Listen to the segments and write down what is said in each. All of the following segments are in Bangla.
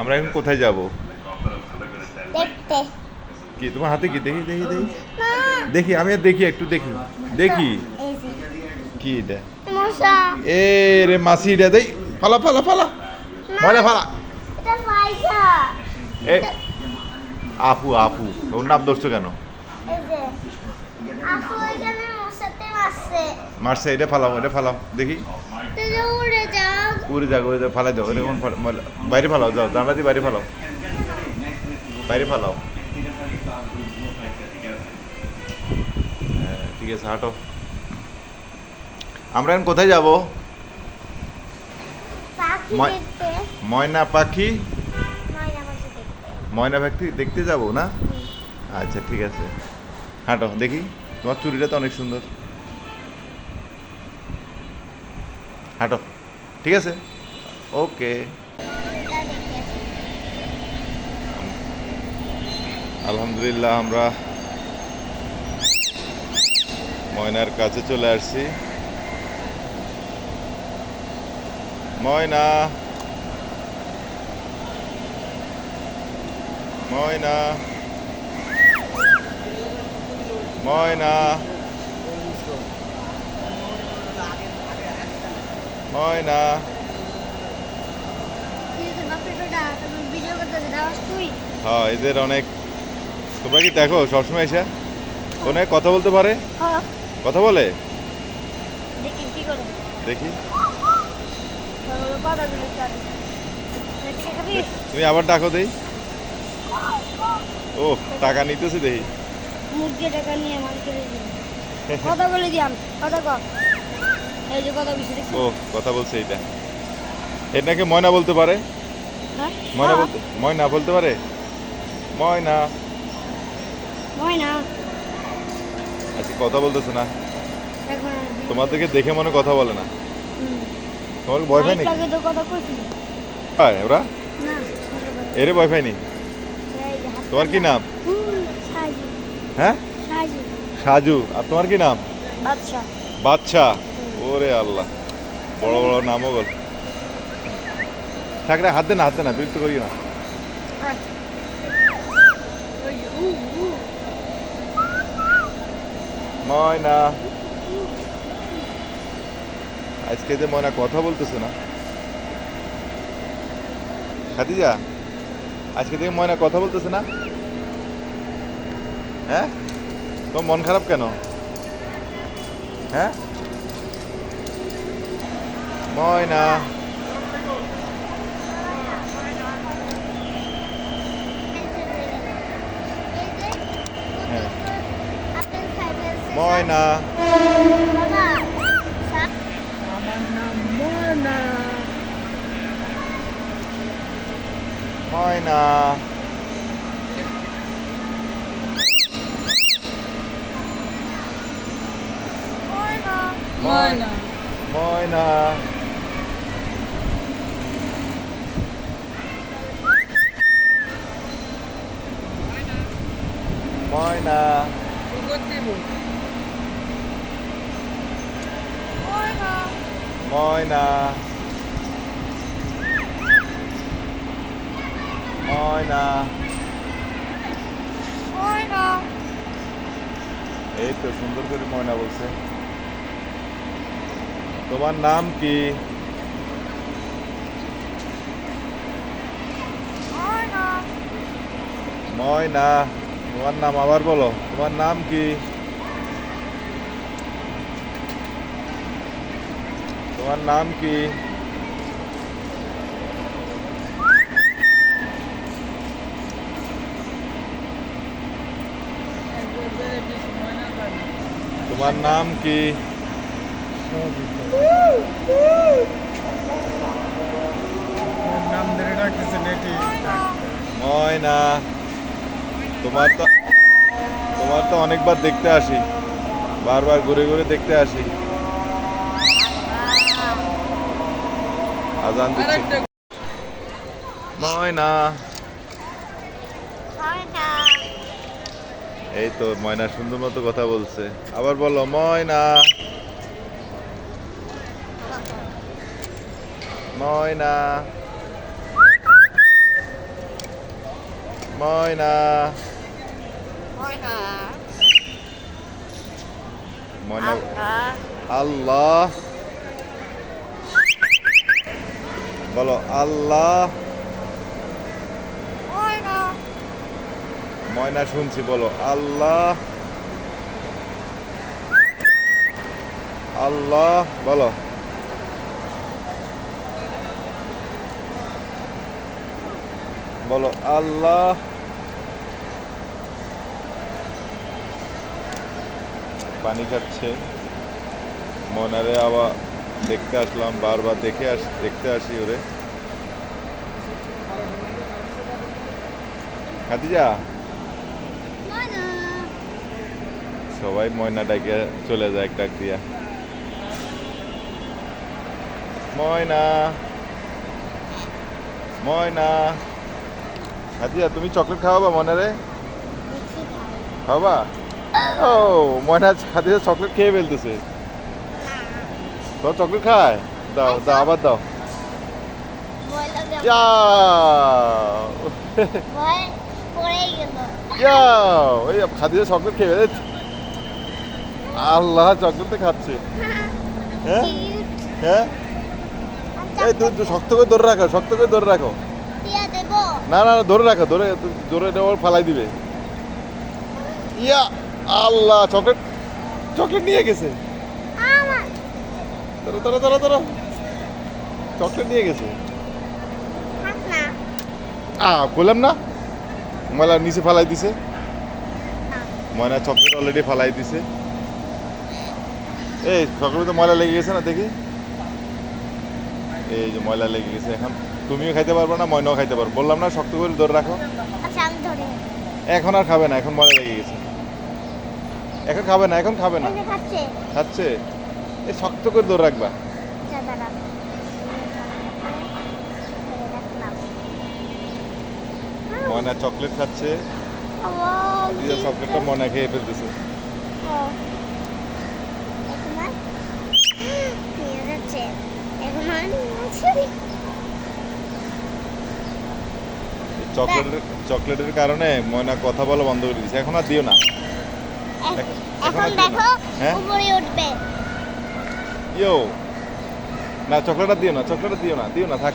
আমরা এখন কোথায় যাব? দেখতে। কি তোমার হাতে কি? দেখি দেখি দেখি। দেখি আমি দেখি একটু দেখি। দেখি। কি এটা? এ রে মাসি এটা দেই ফালা ফালা ফালা। ময়না ফালা। এ আপু আপু ওর নাম ধরছো কেন? মারছে। এটা ফালাও এটা ফালাও দেখি। উড়ে যাক। উড়ে যাক ফালাই দাও এরকম বাইরে ফালাও যাও জানলা দিয়ে বাইরে ফালাও। বাইরে ফালাও। হ্যাঁ, ঠিক আছে হাঁটো। আমরা এখন কোথায় যাব? ময়- ময়না পাখি? ময়না পাখি দেখতে। যাব না? আচ্ছা ঠিক আছে। হাঁটো দেখি। তোমার চুরিটা তো অনেক সুন্দর। হাঁটো। ঠিক আছে? ওকে। আলহামদুলিল্লাহ আমরা ময়নার কাছে চলে আসছি। ময়না। ময়না। ময়না। যাস তুই হ্যাঁ এদের অনেক তোমরা কি দেখো সবসময় এসে? কোনে কথা বলতে পারে? হ্যাঁ কথা বলে? দেখি। তুমি আবার ডাকো দেই। ও, টাকা নিতেছে দেখি মুরগি টাকা নিয়ে কথা বলে দিয়াম, কথা কর এই যে কথা বলছি দেখছি ও কথা বলছে এইটা। এর নাকি ময়না বলতে পারে? হ্যাঁ? ময়না বলতে ময়না বলতে পারে? ময়না। ময়না। আচ্ছা কথা বলতেছে না। এখন তোমাদেরকে দেখে মনে কথা বলে না। তোমার বয়ফ্রেন্ড নেই হয় ওরা? এরে বয়ফ্রেন্ড নেই তোমার কি নাম? হ্যাঁ? সাজু। আর তোমার কি নাম? বাদশা। বাচ্চা ওরে আল্লাহ। বড় বড় নামও বল। থাকলে হাত না হাত না, বিরক্ত করি না। ময়না। আজকে যে ময়না কথা বলতেছে না। খাদিজা, আজকে থেকে ময়না কথা বলতেছে না। হ্যাঁ? তোমার মন খারাপ কেন? হ্যাঁ? ময়না আপেল খাইবে ময়না বাবা সা- ময়না ময়না ময়না ময়না ময়না ময়না এই তো সুন্দর করে ময়না বলছে তোমার নাম কি ময়না তোমার নাম আবার বলো। তোমার নাম কি? তোমার নাম কি? তোমার নাম কি? ময়না। তোমার তো তোমার তো অনেকবার দেখতে আসি। বারবার ঘুরে ঘুরে দেখতে আসি। আজান দিচ্ছে। ময়না। এই তো ময়না সুন্দর মতো কথা বলছে। আবার বলো ময়না। ময়না। ময়না। আল্লাহ বলো আল্লাহ ময়না শুনছি বলো আল্লাহ। আল্লাহ বলো। বলো আল্লাহ। পানি খাচ্ছে। মনারে আবার দেখতে আসলাম বারবার দেখে আস দেখতে আসি ওরে। খাদিজা? সবাই ময়না ডাকে চলে যায় এক ডাক দিয়া ময়না। ময়না। হাতিয়া তুমি চকলেট খাওয়াবা মনে দেখছি খাওয়াবা? ও ময়না হাতিয়া চকলেট খেয়ে ফেলতেছে। তোর চকলেট খায়? দাও দাও আবার দাও। ওই খাদিজা চকলেট খেয়ে আল্লাহ চকলেট তো খাচ্ছে। হ্যাঁ? হ্যাঁ? এই তুই শক্ত করে ধরে রাখো শক্ত করে ধরে রাখো। না না ধরে রাখো ধরে ধরে ওর ফালাই দিবে। ইয়া! আল্লাহ চকলেট চকলেট নিয়ে গেছে। ধরো ধরো ধরো ধরো। চকলেট নিয়ে গেছে। আ বললাম না? ময়লা নিচে ফালাই দিছে। ময়না চকলেট অলরেডি ফালাই দিছে। এই চকলেটে ময়লা লেগে গেছে না দেখি। এই যে ময়লা লেগে গেছে এখন। তুমিও খাইতে পারবে না ময়নাও খাইতে পারব। বললাম না শক্ত করে ধরে রাখো। আচ্ছা এখন আর খাবে না এখন ময়লা লেগে গেছে। এখন খাবে না এখন খাবে না। খাচ্ছে। এই শক্ত করে ধরে রাখবা। আচ্ছা ময়না চকলেট খাচ্ছে। চকলেটটা ময়না খেয়ে ফেলতেছে। চকলেটের চকলেটের কারণে ময়না কথা বলা বন্ধ করে দিয়েছে। এখন আর দিও না। এখন দেখো হ্যাঁ? উপরে উঠবে। ইয়ো না চকলেটটা দিও না চকলেটটা দিও না দিও না থাক।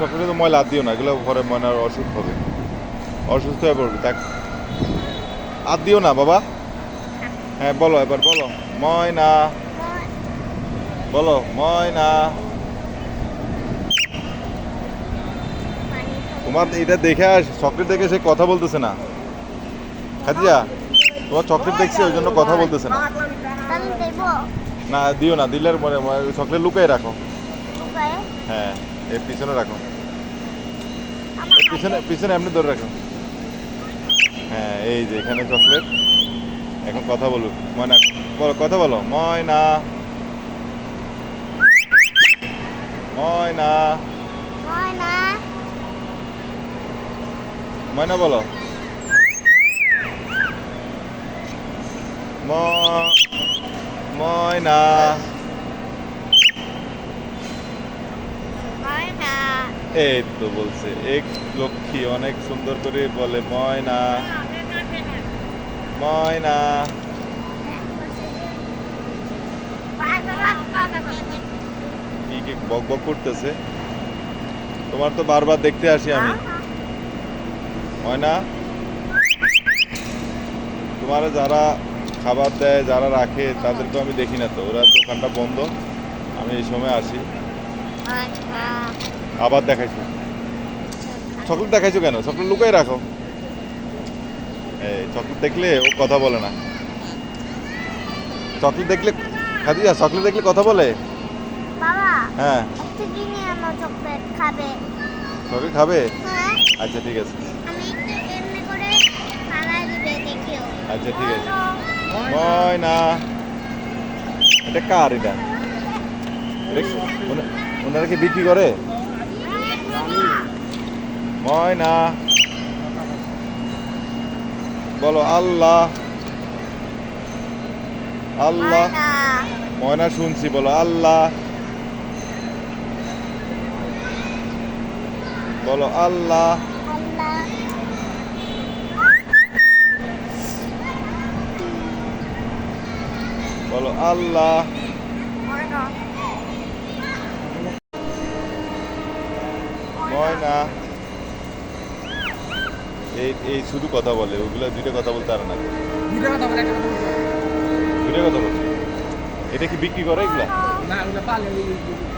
চকলেটে তো ময়লা দিও না এগুলো পরে ময়নার অসুখ হবে। অসুস্থ হয়ে পড়বে থাক। আর দিও না বাবা। হ্যাঁ বলো এবার বলো ময়না। বলো ময়না। তোমার এটা দেখে আস চকলেট দেখে সে কথা বলতেছে না। খাদিজা তোমার চকলেট দেখছি ওই জন্য কথা বলতেছে না। না দিও না দিলে আর মনে চকলেট লুকাই রাখো। হ্যাঁ এর পিছনে রাখো। পিছনে পিছনে এমনি ধরে রাখো। হ্যাঁ এই যে এখানে চকলেট। এখন কথা বলুক। ময়না বলো কথা বলো। ময়না। ময়না। ময়না বলো। ময়না এই তো বলছে এক লক্ষ্মী অনেক সুন্দর করে বলে ময়না। ময়না। কি কি বক বক করতেছে? তোমার তো বারবার দেখতে আসি আমি। ময়না? তোমার যারা খাবার দেয় যারা রাখে তাদেরকে আমি দেখি না তো। ওরা দোকানটা বন্ধ আমি এই সময় আসি। আবার দেখাইছো? চকলেট দেখাইছো কেন? চকলেট লুকাই রাখো। এই চকলেট দেখলে ও কথা বলে না। চকলেট দেখলে খাদিজা চকলেট দেখলে কথা বলে? হ্যাঁ। চকলেট খাবে? হ্যাঁ। আচ্ছা ঠিক আছে। আচ্ছা ঠিক আছে। ময়না এটা কার এটা ওনারা কি বিক্রি করে ময়না বলো আল্লাহ আল্লাহ ময়না শুনছি বলো আল্লাহ বলো আল্লাহ আল্লাহ। ময়না। এই এই শুধু কথা বলে ওগুলা দুইটা কথা বলতে আর না। দুইটা কথা বলে। দুইটা কথা এটা কি বিক্রি করে এগুলা? না ওগুলো পালে ওই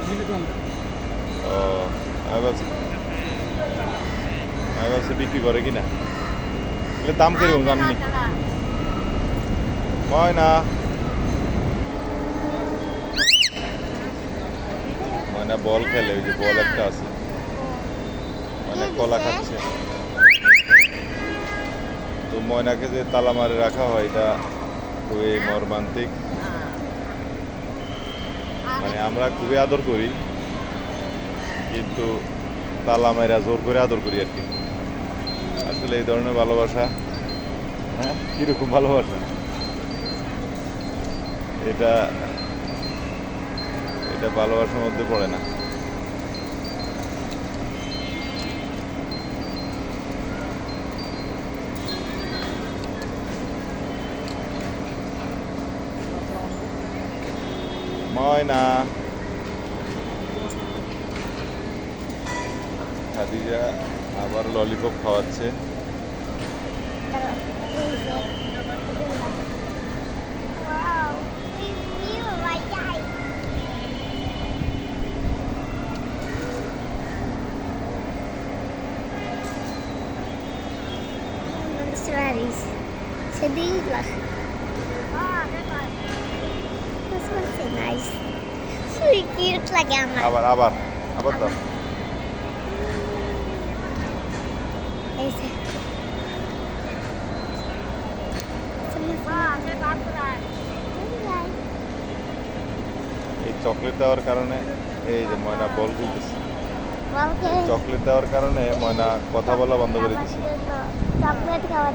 দিলে তো আমরা ও আমি ভাবছি আমি ভাবছি বিক্রি করে এগুলো দাম কীরকম জাননি ময়না। বল খেলে ওই যে বল একটা আছে। মানে কলা খাচ্ছে। তো ময়নাকে যে তালা মারে রাখা হয় এটা খুবই মর্মান্তিক। মানে আমরা খুবই আদর করি কিন্তু তালা মাইরা জোর করে আদর করি আর কি। আসলে এই ধরনের ভালোবাসা হ্যাঁ কীরকম ভালোবাসা? এটা এটা ভালোবাসার মধ্যে পড়ে না। ময়না। খাদিজা আবার ললিপপ খাওয়াচ্ছে। Sedih This one's so nice. So cute lagi আমার আবার আবার আবার দাও এই যে এই চকলেট দেওয়ার কারণে এই যে ময়না বল খেলতেছে চকলেট দেওয়ার কারণে ময়না কথা বলা বন্ধ করে দিচ্ছে চকলেট খাওয়ার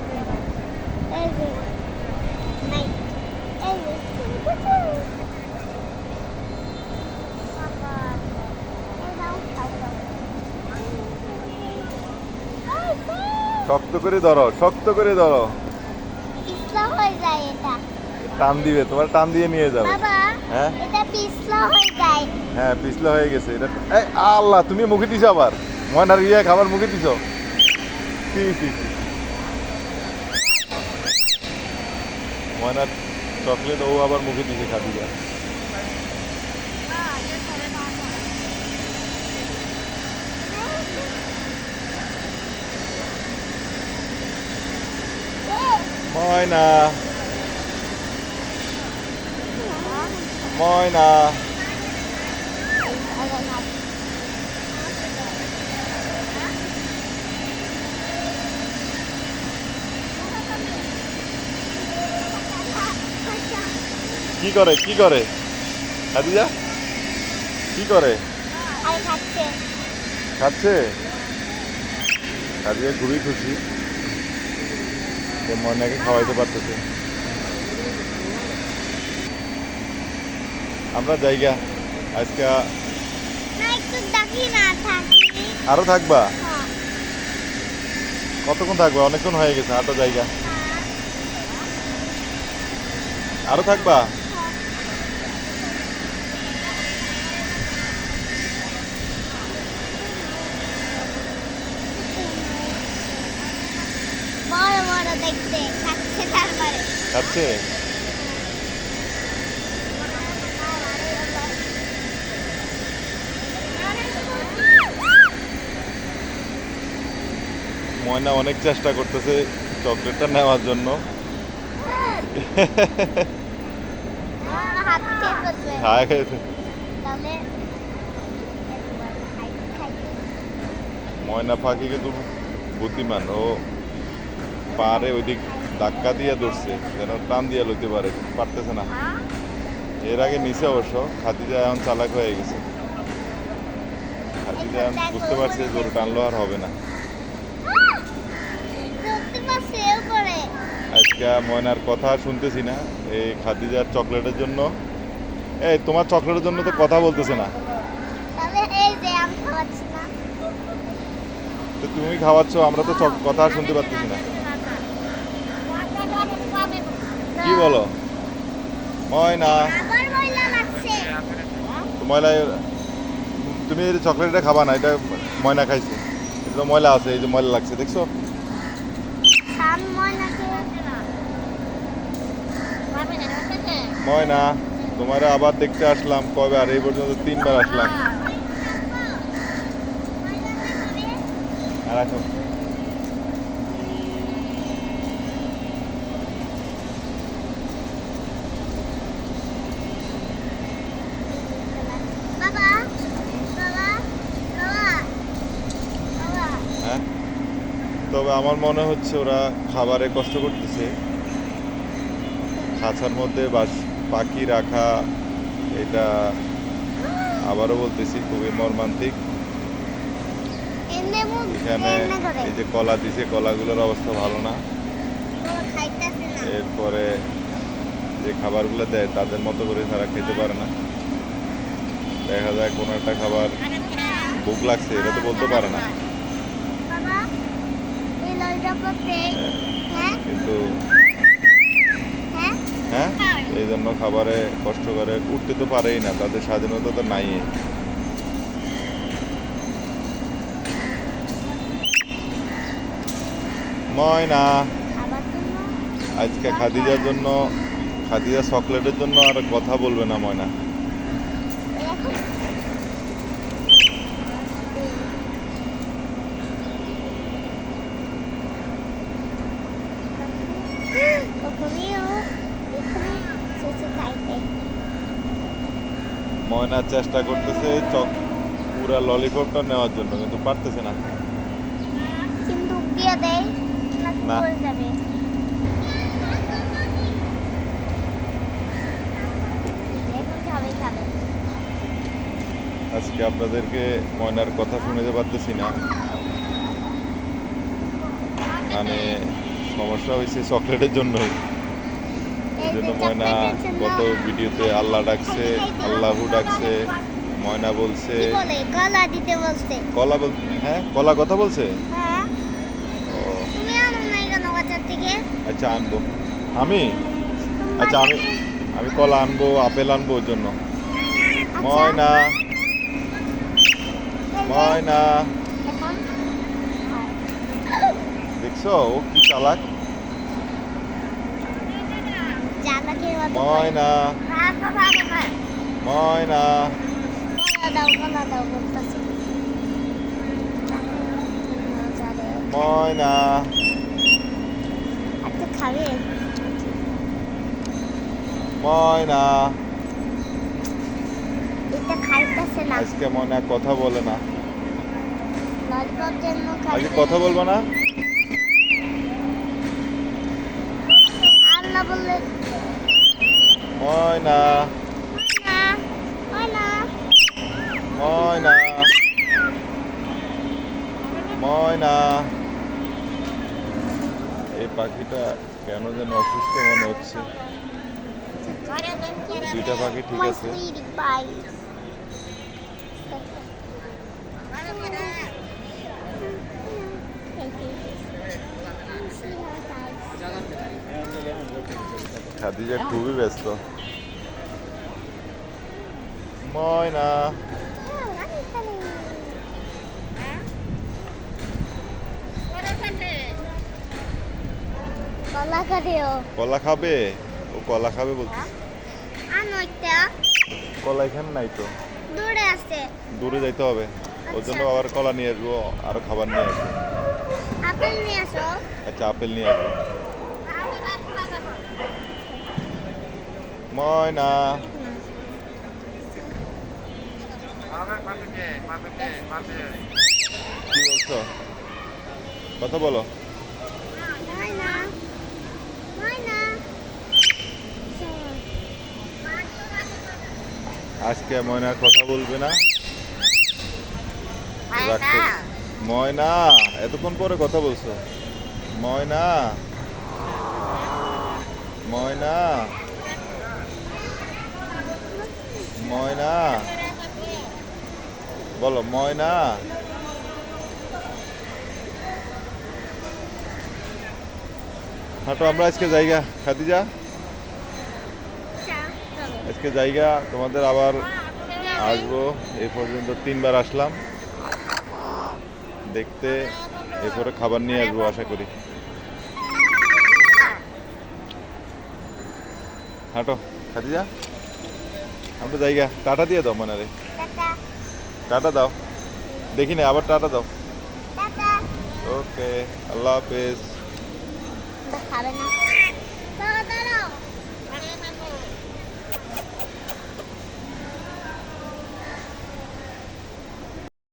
শক্ত করে ধরো শক্ত করে ধরো। টান দিবে তোমার টান দিয়ে নিয়ে যাবে। হ্যাঁ? হয়ে পিছলা হয়ে গেছে এটা আল্লাহ তুমি মুখে দিছো আবার। ময়নার ইয়ে খাবার মুখে দিছো। কি কি কি। ময়নার চকলেট ও আবার মুখে দিকে খাবি যা। ময়না। ময়না। কি করে? কি করে? খাদিজা? কি করে? আর খাচ্ছে। খাদিজা খুবই খুশি। যে ময়নাকে খাওয়াইতে পারতেছে। আমরা জায়গা। আজকে না একটু দেখি না থাকি। আরও থাকবা? হ্যাঁ, কতক্ষণ থাকবা? অনেকক্ষণ হয়ে গেছে আটো জায়গা। হ্যাঁ, আরও থাকবা? দেখতে খাচ্ছে তারপরে। খাচ্ছে? ময়না অনেক চেষ্টা করতেছে চকলেটটা নেওয়ার জন্য। ময়না ফাঁকি কিন্তু বুদ্ধিমান ও পারে ওইদিক ধাক্কা দিয়ে ধরছে যেন টান দিয়ে লইতে পারে পারতেছে না। এর আগে নিচে অবশ্য খাদিজা এখন চালাক হয়ে গেছে। খাদিজা এখন বুঝতে পারছে ওর টানলো আর হবে না। আজকে ময়নার কথা শুনতেছি না এই খাদিজার চকলেটের জন্য। এই তোমার চকলেটের জন্য তো কথা বলতেছে না। তুমি খাওয়াচ্ছ আমরা তো কথা শুনতে পারতেছি না। কি বলো? ময়না। ময়লা তুমি এই চকলেটটা খাবা না এটা ময়না খাইছে। এটা ময়লা আছে এই যে ময়লা লাগছে দেখছ? ময়না তোমার আবার দেখতে আসলাম কবে আর এই পর্যন্ত তিনবার আসলাম। আর এখন বাবা বাবা বাবা বাবা হ্যাঁ তবে আমার মনে হচ্ছে ওরা খাবারে কষ্ট করতেছে। খাঁচার মধ্যে বাস পাখি রাখা এটা আবারও বলতেছি খুবই মর্মান্তিক। এখানে এই যে কলা দিছে কলাগুলোর অবস্থা ভালো না। এরপরে যে খাবারগুলো দেয় তাদের মতো করে তারা খেতে পারে না। দেখা যায় কোনো একটা খাবার ভুক লাগছে এটা তো বলতে পারে না বাবা এই ললিপপ দেই হ্যাঁ কিন্তু হ্যাঁ? হ্যাঁ? এই জন্য খাবারে কষ্ট করে উঠতে তো পারেই না তাদের স্বাধীনতা তো নাই। ময়না আজকে খাদিজার জন্য খাদিজা চকলেটের জন্য আর কথা বলবে না ময়না এখন কখনিও এখানে শেষে খাইতে ময়না চেষ্টা করতেছে চক পুরা ললিপপটা নেওয়ার জন্য, কিন্তু পারতেছে না। কিন্তু দিয়ে দেয় না। আজকে আপনাদেরকে ময়নার কথা শুনতে পারতেছি না। মানে সমস্যা হয়েছে চকলেটের জন্যই। এই জন্য ময়না গত ভিডিওতে আল্লাহ ডাকছে আল্লাহু ডাকছে ময়না বলছে। কলা দিতে বলছে। কলা বল হ্যাঁ? কলা কথা বলছে? হ্যাঁ। আচ্ছা আনব। আমি? আচ্ছা আমি আমি কলা আনব আপেল আনব ওর জন্য। ময়না। ময়না এখন দেখছ ও কি চালাক ময়না ময়না আজকে ময়না কথা বলে না। আজকে কথা বলব না আর না বললে? ময়না না। ওই না। ময়না ময়না এই পাখিটা কেন যেন অসুস্থ মনে হচ্ছে। দুইটা পাখি ঠিক আছে। খাদিজা খুবই ব্যস্ত। ময়না। কলা খাবে? ও কলা খাবে বলতে কলা এখানে নাই তো। দূরে আছে। দূরে যাইতে হবে। ওর জন্য আবার কলা নিয়ে আসব আরও খাবার নিয়ে আসব। আপেল নিয়ে আসো। আচ্ছা আপেল নিয়ে আসব। ময়না কি বলছো? কথা বলো। আজকে ময়না কথা বলবে না। ময়না, এতক্ষণ পরে কথা বলছো। ময়না। ময়না। ময়না। বলো, ময়না। হাঁটো আমরা, আজকে জায়গা। খাদিজা? আজকে জায়গা, তোমাদের আবার আসব। এই পর্যন্ত তিনবার আসলাম। দেখতে, এরপরে খাবার নিয়ে আসব, আশা করি। হাঁটো, খাদিজা? আমরা জায়গা টাটা দিয়ে দাও মনে রে টাটা। টাটা দাও। দেখি না আবার টাটা দাও। ওকে আল্লাহ হাফেজ।